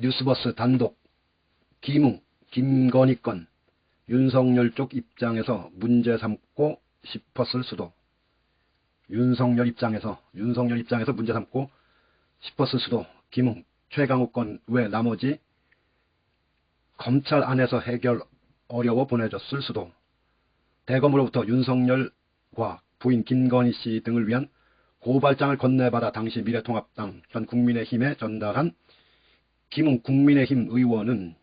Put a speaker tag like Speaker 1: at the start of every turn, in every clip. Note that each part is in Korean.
Speaker 1: 뉴스버스 단독 김웅, 김건희 건 윤석열 쪽 입장에서 문제 삼고 싶었을 수도 윤석열 입장에서 윤석열 입장에서 문제 삼고 싶었을 수도 김웅, 최강욱 건외 나머지 검찰 안에서 해결 어려워 보내줬을 수도 대검으로부터 윤석열과 부인 김건희 씨 등을 위한 고발장을 건네받아 당시 미래통합당 현 국민의힘에 전달한 김웅 국민의힘 의원은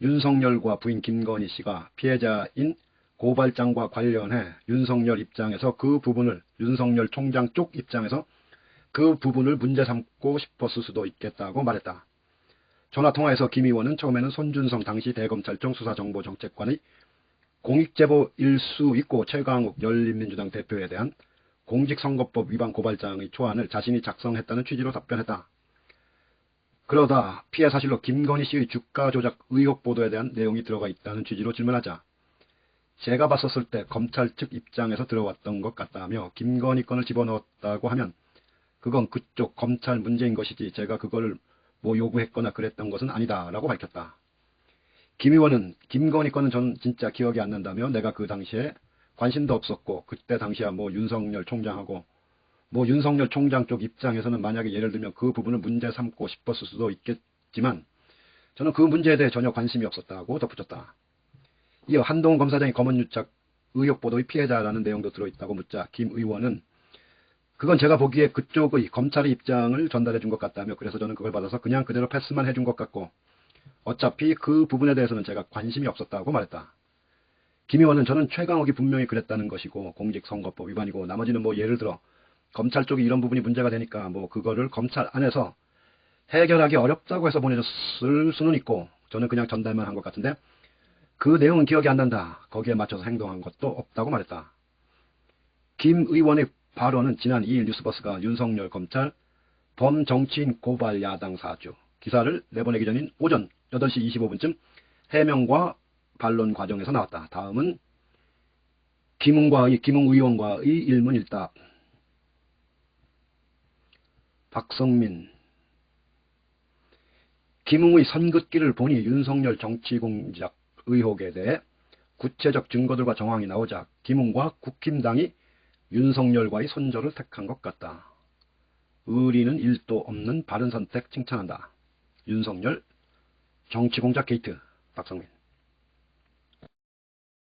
Speaker 1: 윤석열과 부인 김건희 씨가 피해자인 고발장과 관련해 윤석열 입장에서 그 부분을 윤석열 총장 쪽 입장에서 그 부분을 문제 삼고 싶었을 수도 있겠다고 말했다. 전화통화에서 김 의원은 처음에는 손준성 당시 대검찰청 수사정보정책관의 공익제보 일 수 있고 최강욱 열린민주당 대표에 대한 공직선거법 위반 고발장의 초안을 자신이 작성했다는 취지로 답변했다. 그러다 피해 사실로 김건희 씨의 주가 조작 의혹 보도에 대한 내용이 들어가 있다는 취지로 질문하자 제가 봤었을 때 검찰 측 입장에서 들어왔던 것 같다며 김건희 건을 집어넣었다고 하면 그건 그쪽 검찰 문제인 것이지 제가 그거를 뭐 요구했거나 그랬던 것은 아니다라고 밝혔다. 김 의원은 김건희 건은 저는 진짜 기억이 안 난다며 내가 그 당시에 관심도 없었고 그때 당시야 뭐 윤석열 총장하고 뭐 윤석열 총장 쪽 입장에서는 만약에 예를 들면 그 부분을 문제 삼고 싶었을 수도 있겠지만 저는 그 문제에 대해 전혀 관심이 없었다고 덧붙였다. 이어 한동훈 검사장이 검언유착 의혹 보도의 피해자라는 내용도 들어있다고 묻자 김 의원은 그건 제가 보기에 그쪽의 검찰의 입장을 전달해 준 것 같다며 그래서 저는 그걸 받아서 그냥 그대로 패스만 해준 것 같고 어차피 그 부분에 대해서는 제가 관심이 없었다고 말했다. 김 의원은 저는 최강욱이 분명히 그랬다는 것이고 공직선거법 위반이고 나머지는 뭐 예를 들어 검찰 쪽이 이런 부분이 문제가 되니까 뭐 그거를 검찰 안에서 해결하기 어렵다고 해서 보내줬을 수는 있고 저는 그냥 전달만 한 것 같은데 그 내용은 기억이 안 난다. 거기에 맞춰서 행동한 것도 없다고 말했다. 김 의원의 발언은 지난 2일 뉴스버스가 윤석열 검찰 범정치인 고발 야당 사주 기사를 내보내기 전인 오전 8시 25분쯤 해명과 반론 과정에서 나왔다. 다음은 김웅과의 김웅 의원과의 일문일답. 박성민 김웅의 선긋기를 보니 윤석열 정치공작 의혹에 대해 구체적 증거들과 정황이 나오자 김웅과 국힘당이 윤석열과의 손절을 택한 것 같다. 의리는 일도 없는 바른 선택 칭찬한다. 윤석열 정치공작 게이트 박성민